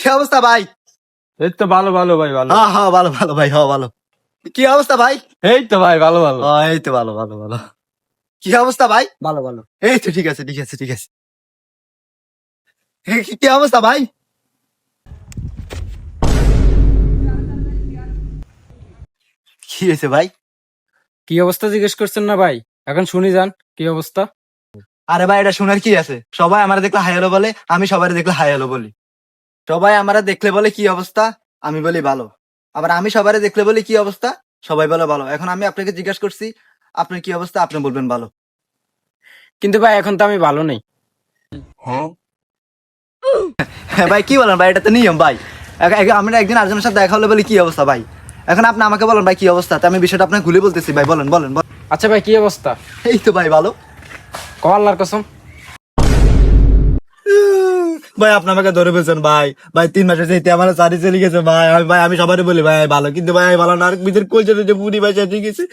কি অবস্থা ভাই? এই তো ভালো ভালো ভাই ভালো। হ্যাঁ হ্যাঁ ভালো ভালো ভাই হ্যাঁ ভালো। কি অবস্থা ভাই? এই তো ভাই ভালো ভালো। এই তো ভালো ভালো ভালো। কি অবস্থা ভাই? ভালো ভালো। এই তো ঠিক আছে ঠিক আছে ঠিক আছে। কি- অবস্থা ভাই? কি হয়েছে ভাই? কি অবস্থা জিজ্ঞেস করছেন না ভাই? এখন শুনি যান কি অবস্থা? আরে ভাই এটা শোনার কি আছে? সবাই আমার দেখলে হাই হ্যালো বলে আমি সবাই দেখলে হাই হ্যালো বলি। সবাই আমারা দেখলে বলে কি অবস্থা? আমি বলি ভালো। আবার আমি সবাই দেখলে বলি কি অবস্থা? সবাই বলে ভালো। এখন আমি আপনাকে জিজ্ঞাসা করছি আপনার কি অবস্থা? আপনি বলবেন ভালো। কিন্তু ভাই এখন তো আমি ভালো নেই। হ্যাঁ? ভাই কি বলেন ভাই? এটা তো নিয়ম ভাই। আমরা একদিন আরেকজনের সাথে দেখা হলে বলি কি অবস্থা ভাই? এখন আপনি আমাকে বলেন ভাই কি অবস্থা? তা আমি বিষয়টা আপনাকে খুলে বলতেছি ভাই বলেন বলেন বলেন। আচ্ছা ভাই কি অবস্থা? এই তো ভাই ভালো। ক আল্লাহর কসম। ভাই, আপনি আমাকে ধরে ফেলছেন ভাই। ভাই, তিন মাসে যেতে আমার চারি চলে গেছে, ভাই। আমি ভাই, আমি সবারই বলি, ভাই, ভালো। কিন্তু ভাই, ভালো না। আর নিজের কোলচে বুড়ি ভাই ঠিক গেছে